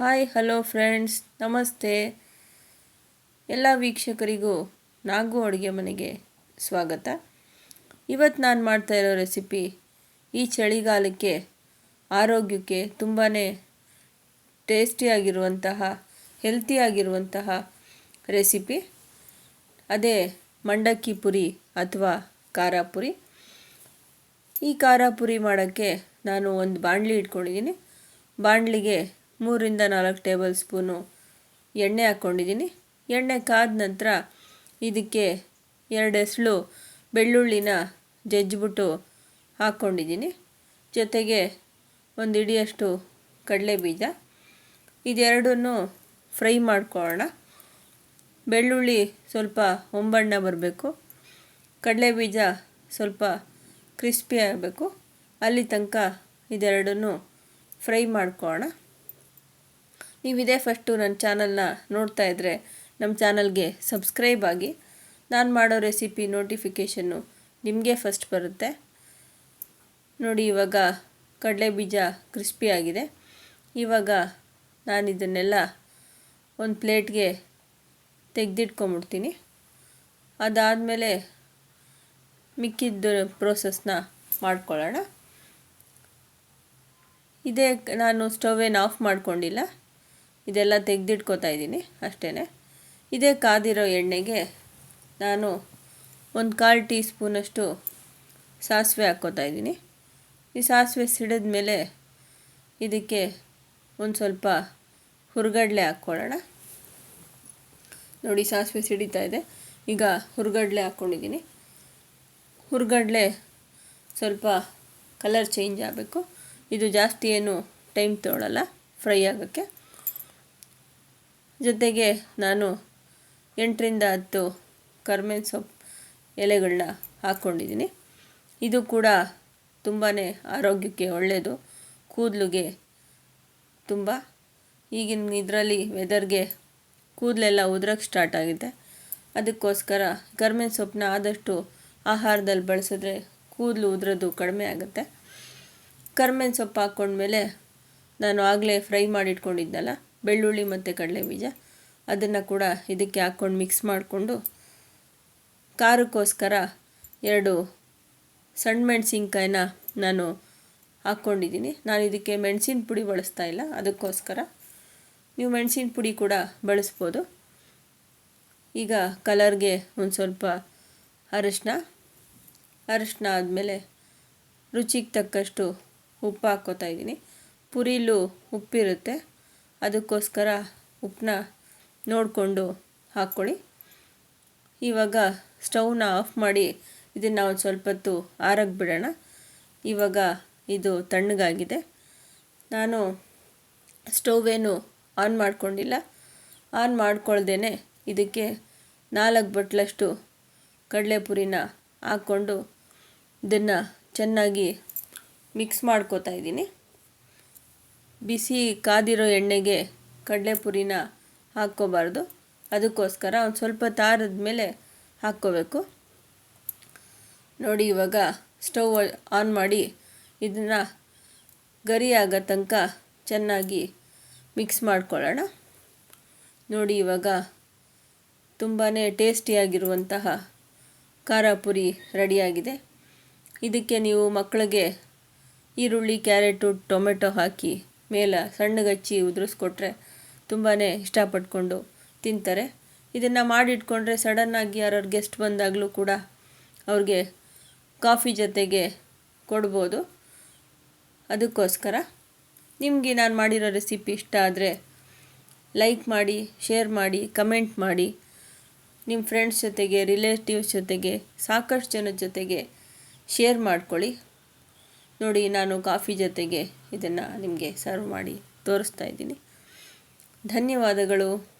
Hi, hello friends. ನಮಸ್ತೆ. ಎಲ್ಲ ವೀಕ್ಷಕರಿಗೂ ನಾಗು ಅಡುಗೆ ಮನೆಗೆ ಸ್ವಾಗತ. ಇವತ್ತು ನಾನು ಮಾಡ್ತಾ ಇರೋ ರೆಸಿಪಿ ಈ ಚಳಿಗಾಲಕ್ಕೆ ಆರೋಗ್ಯಕ್ಕೆ ತುಂಬಾ ಟೇಸ್ಟಿಯಾಗಿರುವಂತಹ ಹೆಲ್ತಿಯಾಗಿರುವಂತಹ ರೆಸಿಪಿ. ಅದೇ ಮಂಡಕ್ಕಿ ಪುರಿ ಅಥವಾ ಖಾರ ಪುರಿ. ಈ ಖಾರ ಪುರಿ ಮಾಡೋಕ್ಕೆ ನಾನು ಒಂದು ಬಾಣಲಿ ಇಟ್ಕೊಂಡಿದ್ದೀನಿ. ಬಾಣಲಿಗೆ ಮೂರಿಂದ ನಾಲ್ಕು ಟೇಬಲ್ ಸ್ಪೂನು ಎಣ್ಣೆ ಹಾಕ್ಕೊಂಡಿದ್ದೀನಿ. ಎಣ್ಣೆ ಕಾದ ನಂತರ ಇದಕ್ಕೆ ಎರಡು ಎಸಳು ಬೆಳ್ಳುಳ್ಳಿನ ಜಜ್ಜಿಬಿಟ್ಟು ಹಾಕ್ಕೊಂಡಿದ್ದೀನಿ. ಜೊತೆಗೆ ಒಂದು ಇಡಿಯಷ್ಟು ಕಡಲೆ ಬೀಜ ಇದೆರಡನ್ನೂ ಫ್ರೈ ಮಾಡ್ಕೊಳ್ಳೋಣ. ಬೆಳ್ಳುಳ್ಳಿ ಸ್ವಲ್ಪ ಒಂಬಣ್ಣ ಬರಬೇಕು. ಕಡಲೆ ಬೀಜ ಸ್ವಲ್ಪ ಕ್ರಿಸ್ಪಿ ಆಗಬೇಕು. ಅಲ್ಲಿ ತನಕ ಇದೆರಡನ್ನೂ ಫ್ರೈ ಮಾಡ್ಕೊಳ್ಳೋಣ. ನೀವು ಇದೇ ಫಸ್ಟು ನನ್ನ ಚಾನಲ್ನ ನೋಡ್ತಾ ಇದ್ದರೆ ನಮ್ಮ ಚಾನಲ್ಗೆ ಸಬ್ಸ್ಕ್ರೈಬ್ ಆಗಿ. ನಾನು ಮಾಡೋ ರೆಸಿಪಿ ನೋಟಿಫಿಕೇಷನ್ನು ನಿಮಗೆ ಫಸ್ಟ್ ಬರುತ್ತೆ. ನೋಡಿ, ಇವಾಗ ಕಡಲೆ ಬೀಜ ಕ್ರಿಸ್ಪಿ ಆಗಿದೆ. ಇವಾಗ ನಾನು ಇದನ್ನೆಲ್ಲ ಒಂದು ಪ್ಲೇಟ್ಗೆ ತೆಗೆದಿಟ್ಕೊಂಬಿಡ್ತೀನಿ. ಅದಾದಮೇಲೆ ಮಿಕ್ಕಿದ್ದ ಪ್ರೋಸೆಸ್ನ ಮಾಡ್ಕೊಳ್ಳೋಣ. ಇದೇ ನಾನು ಸ್ಟವೇನ್ ಆಫ್ ಮಾಡ್ಕೊಂಡಿಲ್ಲ. ಇದೆಲ್ಲ ತೆಗೆದಿಟ್ಕೋತಾ ಇದ್ದೀನಿ ಅಷ್ಟೇ ಇದೇ ಕಾದಿರೋ ಎಣ್ಣೆಗೆ ನಾನು ಒಂದು ಕಾಲು ಟೀ ಸ್ಪೂನಷ್ಟು ಸಾಸಿವೆ ಹಾಕ್ಕೋತಾ ಇದ್ದೀನಿ. ಈ ಸಾಸಿವೆ ಸಿಡಿದ ಮೇಲೆ ಇದಕ್ಕೆ ಒಂದು ಸ್ವಲ್ಪ ಹುರ್ಗಡ್ಲೆ ಹಾಕ್ಕೊಳ್ಳೋಣ. ನೋಡಿ ಸಾಸಿವೆ ಸಿಡಿತಾ ಇದೆ. ಈಗ ಹುರ್ಗಡ್ಲೆ ಹಾಕ್ಕೊಂಡಿದ್ದೀನಿ. ಹುರ್ಗಡ್ಲೆ ಸ್ವಲ್ಪ ಕಲರ್ ಚೇಂಜ್ ಆಗಬೇಕು. ಇದು ಜಾಸ್ತಿ ಏನು ಟೈಮ್ ತೊಗೊಳ್ಳಲ್ಲ ಫ್ರೈ ಆಗೋಕ್ಕೆ. ಜೊತೆಗೆ ನಾನು ಎಂಟರಿಂದ ಹತ್ತು ಕರ್ಮೇನ್ ಸೊಪ್ಪು ಎಲೆಗಳನ್ನ ಹಾಕ್ಕೊಂಡಿದ್ದೀನಿ. ಇದು ಕೂಡ ತುಂಬಾ ಆರೋಗ್ಯಕ್ಕೆ ಒಳ್ಳೆಯದು ಕೂದಲಿಗೆ ತುಂಬ ಈಗಿನ ಇದರಲ್ಲಿ ವೆದರ್ಗೆ ಕೂದಲೆಲ್ಲ ಉದ್ರಕ್ಕೆ ಸ್ಟಾರ್ಟ್ ಆಗಿದೆ. ಅದಕ್ಕೋಸ್ಕರ ಕರ್ಮೇನ್ ಸೊಪ್ಪನ್ನ ಆದಷ್ಟು ಆಹಾರದಲ್ಲಿ ಬಳಸಿದ್ರೆ ಕೂದಲು ಉದುರೋದು ಕಡಿಮೆ ಆಗುತ್ತೆ. ಕರ್ಮೇನ್ ಸೊಪ್ಪು ಹಾಕ್ಕೊಂಡ್ಮೇಲೆ ನಾನು ಆಗಲೇ ಫ್ರೈ ಮಾಡಿಟ್ಕೊಂಡಿದ್ದಲ್ಲ ಬೆಳ್ಳುಳ್ಳಿ ಮತ್ತು ಕಡಲೆ ಬೀಜ. ಅದನ್ನು ಕೂಡ ಇದಕ್ಕೆ ಹಾಕ್ಕೊಂಡು ಮಿಕ್ಸ್ ಮಾಡಿಕೊಂಡು ಖಾರಕ್ಕೋಸ್ಕರ ಎರಡು ಸಣ್ಣ ಮೆಣಸಿನ್ಕಾಯಿನ ನಾನು ಹಾಕ್ಕೊಂಡಿದ್ದೀನಿ. ನಾನು ಇದಕ್ಕೆ ಮೆಣಸಿನ ಪುಡಿ ಬಳಸ್ತಾ ಇಲ್ಲ. ಅದಕ್ಕೋಸ್ಕರ ನೀವು ಮೆಣಸಿನ ಪುಡಿ ಕೂಡ ಬಳಸ್ಬೋದು. ಈಗ ಕಲರ್ಗೆ ಒಂದು ಸ್ವಲ್ಪ ಅರಶಿನ. ಅರಶಿನ ಆದಮೇಲೆ ರುಚಿಗೆ ತಕ್ಕಷ್ಟು ಉಪ್ಪು ಹಾಕ್ಕೋತಾ ಇದ್ದೀನಿ. ಪುರಿಲೂ ಉಪ್ಪಿರುತ್ತೆ. ಅದಕ್ಕೋಸ್ಕರ ಉಪ್ಪನ್ನ ನೋಡಿಕೊಂಡು ಹಾಕ್ಕೊಳ್ಳಿ. ಇವಾಗ ಸ್ಟವ್ನ ಆಫ್ ಮಾಡಿ ಇದನ್ನು ಒಂದು ಸ್ವಲ್ಪ ಹೊತ್ತು ಆರಕ್ಕೆ ಬಿಡೋಣ ಇವಾಗ ಇದು ತಣ್ಣಗಾಗಿದೆ. ನಾನು ಸ್ಟೌವೇನು ಆನ್ ಮಾಡಿಕೊಂಡಿಲ್ಲ. ಆನ್ ಮಾಡ್ಕೊಳ್ದೇ ಇದಕ್ಕೆ ನಾಲ್ಕು ಬಟ್ಲಷ್ಟು ಕಡಲೆಪುರಿನ ಹಾಕ್ಕೊಂಡು ಇದನ್ನು ಚೆನ್ನಾಗಿ ಮಿಕ್ಸ್ ಮಾಡ್ಕೋತಾ ಇದ್ದೀನಿ. ಬಿಸಿ ಕಾದಿರೋ ಎಣ್ಣೆಗೆ ಕಡಲೆಪುರಿನ ಹಾಕ್ಕೋಬಾರ್ದು. ಅದಕ್ಕೋಸ್ಕರ ಒಂದು ಸ್ವಲ್ಪ ತಾರದ ಮೇಲೆ ಹಾಕ್ಕೋಬೇಕು. ನೋಡಿ, ಇವಾಗ ಸ್ಟವ್ ಆನ್ ಮಾಡಿ ಇದನ್ನು ಗರಿ ಆಗೋ ತನಕ ಚೆನ್ನಾಗಿ ಮಿಕ್ಸ್ ಮಾಡ್ಕೊಳ್ಳೋಣ. ನೋಡಿ, ಇವಾಗ ತುಂಬಾ ಟೇಸ್ಟಿಯಾಗಿರುವಂತಹ ಖಾರ ಪುರಿ ರೆಡಿಯಾಗಿದೆ. ಇದಕ್ಕೆ ನೀವು ಮಕ್ಕಳಿಗೆ ಈರುಳ್ಳಿ, ಕ್ಯಾರೆಟು, ಟೊಮೆಟೊ ಹಾಕಿ ಮೇಲೆ ಸಣ್ಣಗಚ್ಚಿ ಉದುರಿಸ್ಕೊಟ್ರೆ ತುಂಬಾ ಇಷ್ಟಪಟ್ಕೊಂಡು ತಿಂತಾರೆ. ಇದನ್ನು ಮಾಡಿಟ್ಕೊಂಡ್ರೆ ಸಡನ್ನಾಗಿ ಯಾರು ಗೆಸ್ಟ್ ಬಂದಾಗಲೂ ಕೂಡ ಅವ್ರಿಗೆ ಕಾಫಿ ಜೊತೆಗೆ ಕೊಡ್ಬೋದು. ಅದಕ್ಕೋಸ್ಕರ ನಿಮಗೆ ನಾನು ಮಾಡಿರೋ ರೆಸಿಪಿ ಇಷ್ಟ ಆದರೆ ಲೈಕ್ ಮಾಡಿ ಶೇರ್ ಮಾಡಿ ಕಮೆಂಟ್ ಮಾಡಿ. ನಿಮ್ಮ ಫ್ರೆಂಡ್ಸ್ ಜೊತೆಗೆ ರಿಲೇಟಿವ್ಸ್ ಜೊತೆಗೆ, ಸಾಕಷ್ಟು ಜನದ ಜೊತೆಗೆ ಶೇರ್ ಮಾಡ್ಕೊಳ್ಳಿ. ನೋಡಿ ನಾನು ಕಾಫಿ ಜೊತೆಗೆ ಇದನ್ನು ನಿಮಗೆ ಸರ್ವ್ ಮಾಡಿ ತೋರಿಸ್ತಾ ಇದ್ದೀನಿ. ಧನ್ಯವಾದಗಳು.